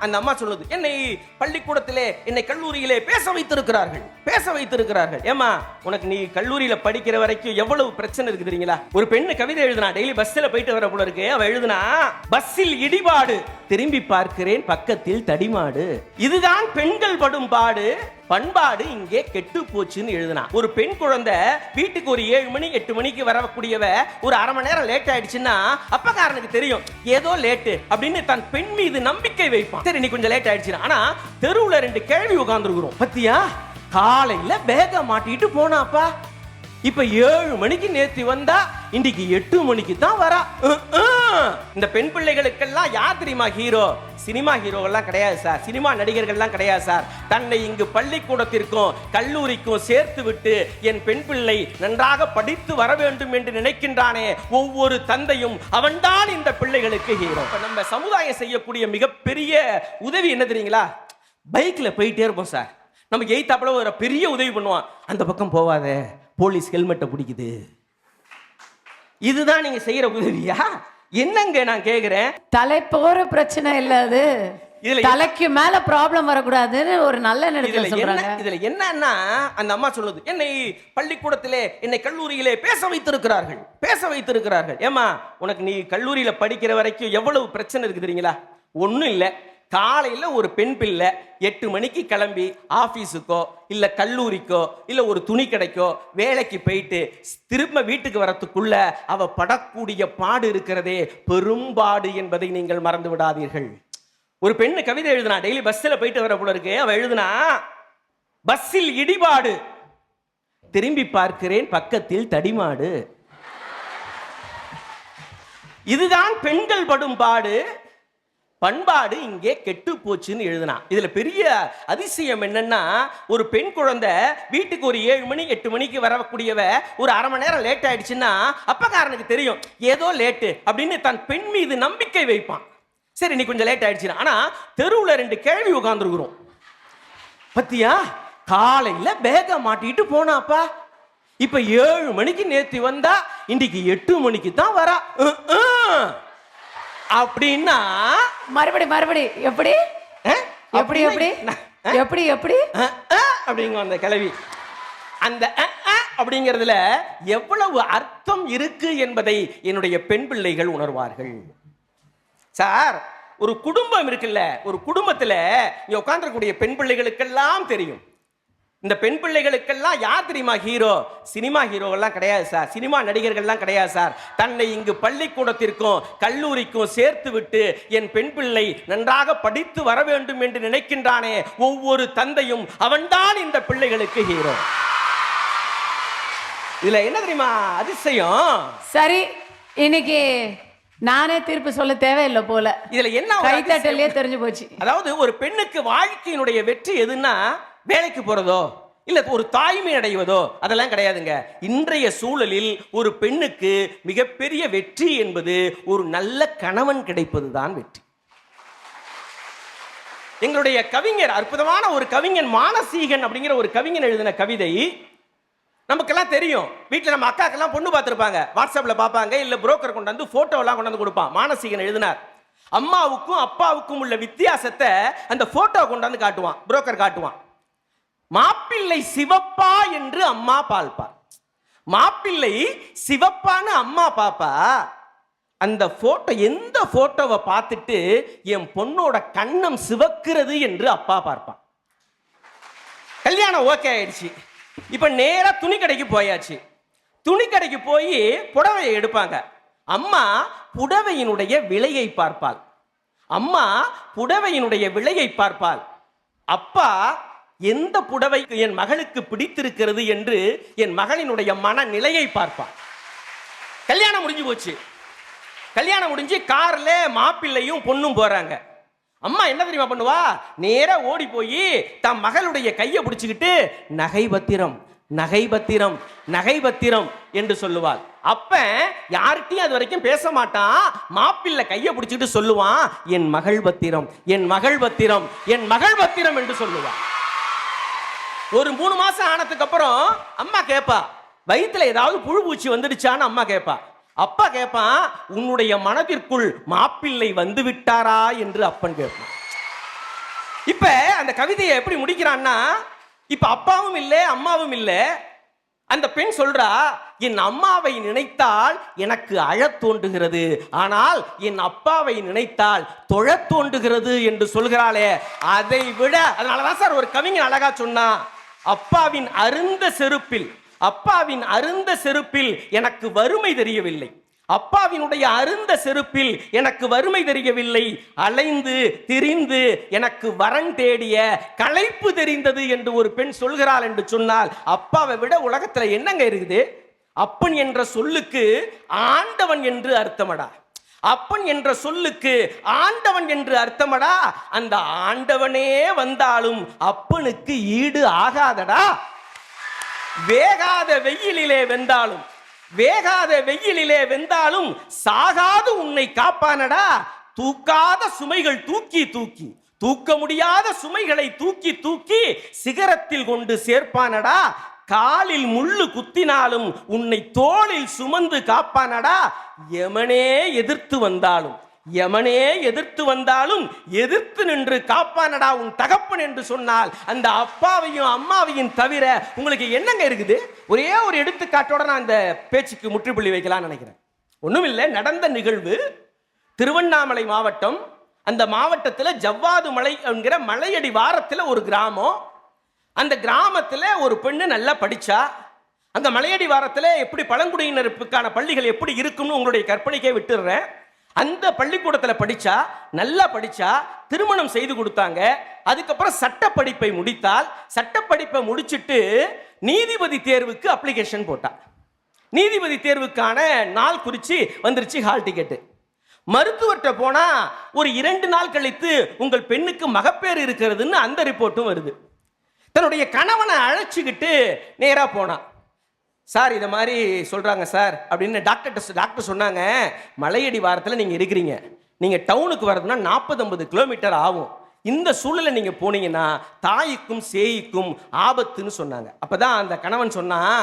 அந்த அம்மா சொல்லுது என்னை பள்ளிக்கூடத்திலே என்னை கல்லூரியிலே பேச வைத்திருக்கிறார்கள் பேச வைத்திருக்கிறார்கள். ஏமா உனக்கு நீ கல்லூரியில படிக்கிற வரைக்கும் எவ்வளவு பிரச்சனை இருக்கு தெரியுங்களா? ஒரு பெண்ணு கவிதை எழுதுனா டெய்லி பஸ்ல போயிட்டு வர போல இருக்கு. அவ எழுதுனா பஸ்ஸில் இடிபாடு திரும்பி பார்க்கிறேன் பக்கத்தில் தடிமாடு. இதுதான் பெண்கள் படும் பாடு. பண்பாடு இங்கே கெட்டு போச்சுன்னு எழுதினா. ஒரு பெண் குழந்தை வீட்டுக்கு ஒரு ஏழு மணி எட்டு மணிக்கு வரக்கூடியவ ஒரு அரை மணி நேரம் லேட் ஆயிடுச்சுன்னா அப்பக்காரனுக்கு தெரியும் ஏதோ லேட்டு அப்படின்னு தன் பெண் மீது நம்பிக்கை வைப்பான். சரி நீ கொஞ்சம் லேட் ஆயிடுச்சு ஆனா தெருவுல ரெண்டு கேள்வி உட்காந்துருக்குறோம் பத்தியா? காலையில பேக மாட்டிட்டு போனாப்பா. இப்ப ஏழு மணிக்கு நேத்தி வந்தா இன்னைக்கு எட்டு மணிக்கு தான் வரா. இந்த பெண் பிள்ளைகளுக்கெல்லாம் யார் தெரியுமா ஹீரோ சினிமா ஹீரோகள்லாம் கிடையாது சார். சினிமா நடிகர்கள்லாம் கிடையாது சார். தன்னை இங்கு பள்ளிக்கூடத்திற்கும் கல்லூரிக்கும் சேர்த்து விட்டு என் பெண் பிள்ளை நன்றாக படித்து வர வேண்டும் என்று நினைக்கின்றானே ஒவ்வொரு தந்தையும் அவன்தான் இந்த பிள்ளைகளுக்கு ஹீரோ நம்ம சமுதாயம் செய்யக்கூடிய மிகப்பெரிய உதவி என்ன தெரியுங்களா? பைக்கில் போயிட்டே இருப்போம் சார். நம்ம எய்த்தாப்புல ஒரு பெரிய உதவி பண்ணுவான். அந்த பக்கம் போவாத போலீஸ் ஹெல்மெட்டை பிடிக்குது. இதுதான் நீங்கள் செய்கிற உதவியா? என்னங்க நான் கேக்குறேன்? தலை போற பிரச்சனை இல்ல அது. இதுல தலைக்கு மேல ப்ராப்ளம் வரக்கூடாதுன்னு ஒரு நல்ல நேரத்துல சொல்றாங்க. இதுல என்னன்னா அந்த அம்மா சொல்லுது என்னை பள்ளிக்கூடத்திலே என்னை கல்லூரியிலே பேச வைத்திருக்கிறார்கள் பேச வைத்திருக்கிறார்கள். ஏமா உனக்கு நீ கல்லூரியில படிக்கிற வரைக்கும் எவ்வளவு பிரச்சனை இருக்கு தெரியுங்களா? ஒண்ணும் இல்ல. காலையில் ஒரு பெண் பிள்ளை எட்டு மணிக்கு கிளம்பி ஆஃபீஸுக்கோ இல்லை கல்லூரிக்கோ இல்லை ஒரு துணி கடைக்கோ வேலைக்கு போயிட்டு திரும்ப வீட்டுக்கு வரத்துக்குள்ள அவ படக்கூடிய பாடு இருக்கிறதே பெரும்பாடு என்பதை நீங்கள் மறந்து விடாதீர்கள். ஒரு பெண்ணு கவிதை எழுதுனா டெய்லி பஸ்ஸில் போயிட்டு வர போல இருக்கு அவ எழுதுனா பஸ்ஸில் இடிபாடு திரும்பி பார்க்கிறேன் பக்கத்தில் தடிமாடு. இதுதான் பெண்கள் படும் பாடு. பண்பாடு இங்கே கெட்டு போச்சுன்னு எழுதினான். இதில் பெரிய அதிசயம் என்னன்னா ஒரு பெண் குழந்தை வீட்டுக்கு ஒரு ஏழு மணி எட்டு மணிக்கு வரக்கூடியவ ஒரு அரை மணி நேரம் லேட் ஆயிடுச்சுன்னா அப்பக்காரனுக்கு தெரியும் ஏதோ லேட்டு அப்படின்னு தன் பெண் மீது நம்பிக்கை வைப்பான். சரி நீ கொஞ்சம் லேட் ஆயிடுச்சு ஆனால் தெருவில் ரெண்டு கேள்வி உட்காந்துருக்குறோம் பத்தியா? காலையில் பேக மாட்டிட்டு போனாப்பா. இப்போ ஏழு மணிக்கு நேற்று வந்தா இன்னைக்கு எட்டு மணிக்கு தான் வரா. அப்படின்னா மறுபடி மறுபடி. எப்படி? எப்படி எப்படி? எப்படி எப்படி? அப்படிங்க அந்த கிளவி அந்த அப்படிங்கிறதுல எவ்வளவு அர்த்தம் இருக்கு என்பதை என்னுடைய பெண் பிள்ளைகள் உணர்வார்கள். சார் ஒரு குடும்பம் இருக்குல்ல ஒரு குடும்பத்துல இங்க உட்கார்ந்திருக்கக்கூடிய பெண் பிள்ளைகளுக்கெல்லாம் தெரியும். இந்த பெண் பிள்ளைகளுக்கெல்லாம் யார் தெரியுமா ஹீரோ? சினிமா ஹீரோவெல்லாம் கிடையாது சார். சினிமா நடிகர்கள்லாம் கிடையாது சார். தன்னை இங்கு பள்ளிக்கூடத்திற்கும் கல்லூரிக்கும் சேர்த்து விட்டு என் பெண் பிள்ளை நன்றாக படித்து வர வேண்டும் என்று நினைக்கின்றானே. ஒவ்வொரு தந்தையும் அவன்தான் இந்த பிள்ளைகளுக்கு ஹீரோ. இதுல என்ன தெரியுமா அதிசயம்? சரி இன்னைக்கு நானே தீர்ப்பு சொல்ல தேவையில்லை போல. இதுல என்ன? கைத்தட்டலே தெரிஞ்சு போச்சு. அதாவது ஒரு பெண்ணுக்கு வாழ்க்கையினுடைய வெற்றி எதுன்னா வேலைக்கு போகிறதோ இல்லை ஒரு தாய்மை அடைவதோ அதெல்லாம் கிடையாதுங்க. இன்றைய சூழலில் ஒரு பெண்ணுக்கு மிகப்பெரிய வெற்றி என்பது ஒரு நல்ல கணவன் கிடைப்பது தான் வெற்றி. எங்களுடைய கவிஞர் அற்புதமான ஒரு கவிஞன் மானசீகன் அப்படிங்கிற ஒரு கவிஞன் எழுதின கவிதை நமக்கெல்லாம் தெரியும். வீட்டில் நம்ம அக்காக்கெல்லாம் பொண்ணு பார்த்துருப்பாங்க. வாட்ஸ்அப்பில் பார்ப்பாங்க இல்லை புரோக்கர் கொண்டு வந்து ஃபோட்டோலாம் கொண்டு வந்து கொடுப்பான். மானசீகன் எழுதினார். அம்மாவுக்கும் அப்பாவுக்கும் உள்ள வித்தியாசத்தை அந்த ஃபோட்டோ கொண்டு வந்து காட்டுவான் புரோக்கர் காட்டுவான். மாப்பிள்ளை சிவப்பா என்று அம்மா பால்பார். மாப்பிள்ளை சிவப்பான்னு அம்மா பாப்பா. அந்த போட்டோ எந்த போட்டோவை பார்த்துட்டு என் பொண்ணோட கண்ணம் சிவக்கிறது என்று அப்பா பார்ப்பான். கல்யாணம் ஓகே ஆயிடுச்சு. இப்ப நேரா துணி கடைக்கு போயாச்சு. துணி கடைக்கு போய் புடவையை எடுப்பாங்க. அம்மா புடவையினுடைய விலையை பார்ப்பாள். அம்மா புடவையினுடைய விலையை பார்ப்பாள். அப்பா எந்த புடவை என் மகளுக்கு பிடித்திருக்கிறது என்று என் மகளினுடைய மனநிலையை பார்ப்பான் கல்யாணம் முடிஞ்சு போச்சு. கல்யாணம் முடிஞ்சு கார்ல மாப்பிள்ளையும் பொண்ணும் போறாங்க. அம்மா என்ன தெரியுமா பண்ணுவா? நேரா ஓடி போய் தம் மகளுடைய கையை பிடிச்சுக்கிட்டு நகை பத்திரம் நகை பத்திரம் நகை பத்திரம் என்று சொல்லுவாள். அப்ப யார்கிட்டயும் அது வரைக்கும் பேச மாட்டான் மாப்பிள்ளை கையை பிடிச்சிட்டு சொல்லுவான் என் மகள் பத்திரம் என் மகள் பத்திரம் என் மகள் பத்திரம் என்று சொல்லுவான் ஒரு மூணு மாசம் ஆனதுக்கு அப்புறம் அம்மா கேட்பா வயிற்றுல ஏதாவது புழு பூச்சி வந்துடுச்சான்னு அம்மா கேட்பா அப்பா கேட்பான் உன்னுடைய மனதிற்குள் மாப்பிள்ளை வந்து விட்டாரா? என்று அப்பன் கேட்பான் இப்ப அந்த கவிதையை எப்படி முடிக்கிறான்னா இப்ப அப்பாவும் இல்லை அம்மாவும் இல்லை. அந்த பெண் சொல்றா என் அம்மாவை நினைத்தால் எனக்கு அழத் தோன்றுகிறது. ஆனால் என் அப்பாவை நினைத்தால் தொழத் தோன்றுகிறது என்று சொல்கிறாளே. அதை விட அதனாலதான் சார் ஒரு கவிஞன் அழகா சொன்னா அப்பாவின் அருந்த செருப்பில் அப்பாவின் அருந்த செருப்பில் எனக்கு வறுமை தெரியவில்லை. அப்பாவினுடைய அருந்த செருப்பில் எனக்கு வறுமை தெரியவில்லை. அலைந்து திரிந்து எனக்கு வரன் தேடிய களைப்பு தெரிந்தது என்று ஒரு பெண் சொல்கிறாள் என்று சொன்னால் அப்பாவை விட உலகத்துல என்னங்க இருக்குது? அப்பன் என்ற சொல்லுக்கு ஆண்டவன் என்று அர்த்தமடா. அப்பன் என்ற சொல்லுக்கு ஆண்டவன் என்று அர்த்தமடா? அந்த ஆண்டவனே வந்தாலும் அப்பனுக்கு ஈடு ஆகாதடா? வேகாத வெயிலிலே வெந்தாலும் வேகாத வெயிலிலே வெந்தாலும் சாகாது உன்னை காப்பானடா? தூக்காத சுமைகள் தூக்கி தூக்கி தூக்க முடியாத சுமைகளை தூக்கி தூக்கி சிகரத்தில் கொண்டு சேர்ப்பானடா? காலில் முள்ளு குத்தினாலும் உன்னை தோளில் சுமந்து காப்பானடா? எமனே எதிர்த்து வந்தாலும் எமனே எதிர்த்து வந்தாலும் எதிர்த்து நின்று காப்பானடா உன் தகப்பன் என்று சொன்னால் அந்த அப்பாவையும் அம்மாவையும் தவிர உங்களுக்கு என்னங்க இருக்குது? ஒரே ஒரு எடுத்துக்காட்டோட நான் அந்த பேச்சுக்கு முற்றுப்புள்ளி வைக்கலாம்னு நினைக்கிறேன். ஒன்றுமில்லை நடந்த நிகழ்வு திருவண்ணாமலை மாவட்டம் அந்த மாவட்டத்தில் ஜவ்வாது மலை என்கிற மலையடி வாரத்தில் ஒரு கிராமம் அந்த கிராமத்தில் ஒரு பெண்ணு நல்லா படித்தா அந்த மலையடி வாரத்தில் எப்படி பழங்குடியினருக்கான பள்ளிகள் எப்படி இருக்கும்னு உங்களுடைய கற்பனைக்கே விட்டுடுறேன். அந்த பள்ளிக்கூடத்தில் படித்தா நல்லா படித்தா திருமணம் செய்து கொடுத்தாங்க. அதுக்கப்புறம் சட்ட படிப்பை முடித்தால் சட்ட படிப்பை முடிச்சிட்டு நீதிபதி தேர்வுக்கு அப்ளிகேஷன் போட்டா. நீதிபதி தேர்வுக்கான நாள் குறித்து வந்துருச்சு ஹால் டிக்கெட்டு மருத்துவர்கிட்ட போனால் ஒரு இரண்டு நாள் கழித்து உங்கள் பெண்ணுக்கு மகப்பேறு இருக்கிறதுன்னு அந்த ரிப்போர்ட்டும் வருது. தன்னுடைய கணவனை அழைச்சிக்கிட்டு நேராக போனான் சார் இதை மாதிரி சொல்கிறாங்க சார் அப்படின்னு டாக்டர் டாக்டர் சொன்னாங்க. மலையடி வாரத்தில் நீங்கள் இருக்கிறீங்க. நீங்கள் டவுனுக்கு வரதுன்னா நாற்பது ஐம்பது கிலோமீட்டர் ஆகும். இந்த சூழலில் நீங்கள் போனீங்கன்னா தாய்க்கும் சேய்க்கும் ஆபத்துன்னு சொன்னாங்க. அப்பதான் அந்த கணவன் சொன்னான்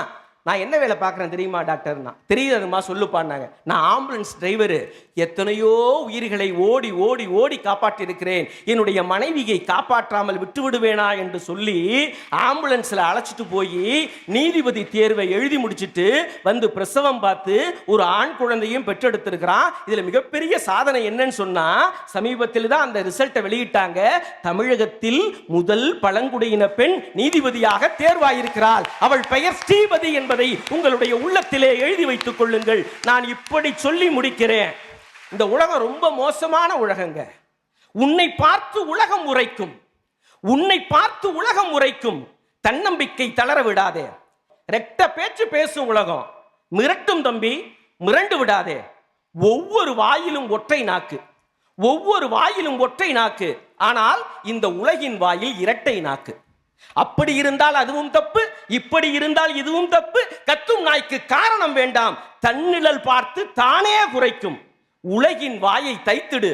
நான் என்ன வேலை பார்க்குறேன் தெரியுமா டாக்டர்னா? தெரியுதுமா சொல்லுப்பான்னாங்க. நான் ஆம்புலன்ஸ் டிரைவரு. எத்தனையோ உயிர்களை ஓடி ஓடி ஓடி காப்பாற்றியிருக்கிறேன். என்னுடைய மனைவியை காப்பாற்றாமல் விட்டு விடுவேனா என்று சொல்லி ஆம்புலன்ஸில் அழைச்சிட்டு போய் நீதிபதி தேர்வை எழுதி முடிச்சிட்டு வந்து பிரசவம் பார்த்து ஒரு ஆண் குழந்தையும் பெற்றெடுத்திருக்கிறான். இதில் மிகப்பெரிய சாதனை என்னன்னு சொன்னா சமீபத்தில் தான் அந்த ரிசல்ட்டை வெளியிட்டாங்க. தமிழகத்தில் முதல் பழங்குடியின பெண் நீதிபதியாக தேர்வாயிருக்கிறாள். அவள் பெயர் ஸ்ரீபதி என்பது உங்களுடைய உள்ளத்திலே எழுதி வைத்துக் கொள்ளுங்கள். நான் இப்படி சொல்லி முடிக்கிறேன். இந்த உலகம் ரொம்ப மோசமான உலகங்க. உன்னை பார்த்து உலகம் உரைக்கும். உன்னை பார்த்து உலகம் உரைக்கும். தன்னம்பிக்கை தளர விடாதே. ரெட்ட பேச்சு பேசும் உலகம். மிரட்டும் தம்பி மிரண்டு விடாதே. ஒவ்வொரு வாயிலும் ஒற்றை நாக்கு. ஒவ்வொரு வாயிலும் ஒற்றை நாக்கு. ஆனால் இந்த உலகின் வாயில் இரட்டை நாக்கு. அப்படி இருந்தால் அதுவும் தப்பு இப்படி இருந்தால் இதுவும் தப்பு. கத்தும் நாய்க்கு காரணம் வேண்டாம். தன்னிழல் பார்த்து தானே குறைக்கும். உலகின் வாயை தைத்திடு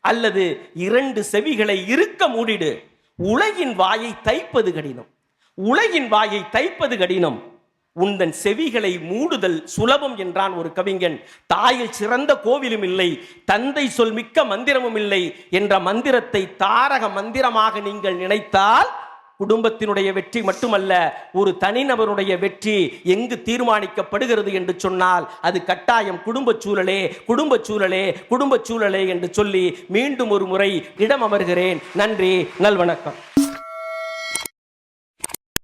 அல்லது இரண்டு செவிகளை இருக்க மூடிடு. உலகின் வாயை தைப்பது கடினம். உலகின் வாயை தைப்பது கடினம். உந்தன் செவிகளை மூடுதல் சுலபம் என்றான் ஒரு கவிஞன். தாயில் சிறந்த கோவிலும் இல்லை தந்தை சொல் மிக்க மந்திரமும் இல்லை என்ற மந்திரத்தை தாரக மந்திரமாக நீங்கள் நினைத்தால் குடும்பத்தினுடைய வெற்றி மட்டுமல்ல ஒரு தனிநபருடைய வெற்றி எங்கு தீர்மானிக்கப்படுகிறது என்று சொன்னால் அது கட்டாயம் குடும்பச் சூழலே குடும்பச் சூழலே குடும்பச் சூழலே என்று சொல்லி மீண்டும் ஒரு முறை இடம் அமர்கிறேன் நன்றி நல்வணக்கம்.